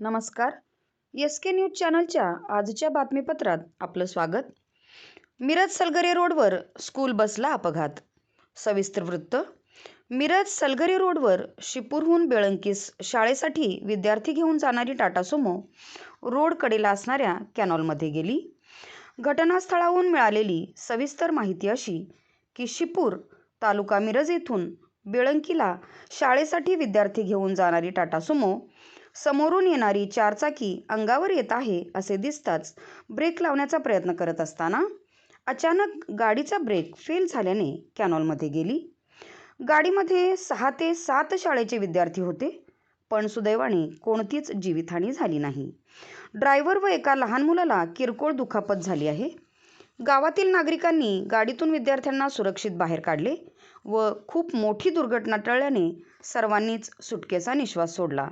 नमस्कार. एस के न्यूज चॅनलच्या आजच्या बातमीपत्रात आपलं स्वागत. मिरज सलगरे रोडवर स्कूल बसला अपघात. सविस्तर वृत्त. मिरज सलगरे रोडवर शिपूरहून बेळंकीस शाळेसाठी विद्यार्थी घेऊन जाणारी टाटा सुमो रोडकडेला असणाऱ्या कॅनॉलमध्ये गेली. घटनास्थळाहून मिळालेली सविस्तर माहिती अशी की शिपूर तालुका मिरज येथून बेळंकीला शाळेसाठी विद्यार्थी घेऊन जाणारी टाटा सुमो समोरून येणारी चारचाकी अंगावर येत आहे असे दिसताच ब्रेक लावण्याचा प्रयत्न करत असताना अचानक गाडीचा ब्रेक फेल झाल्याने कॅनॉलमध्ये गेली. गाडीमध्ये सहा ते सात शाळेचे विद्यार्थी होते पण सुदैवाने कोणतीच जीवितहानी झाली नाही. ड्रायव्हर व एका लहान मुलाला किरकोळ दुखापत झाली आहे. गावातील नागरिकांनी गाडीतून विद्यार्थ्यांना सुरक्षित बाहेर काढले व खूप मोठी दुर्घटना टळल्याने सर्वांनीच सुटकेचा निश्वास सोडला.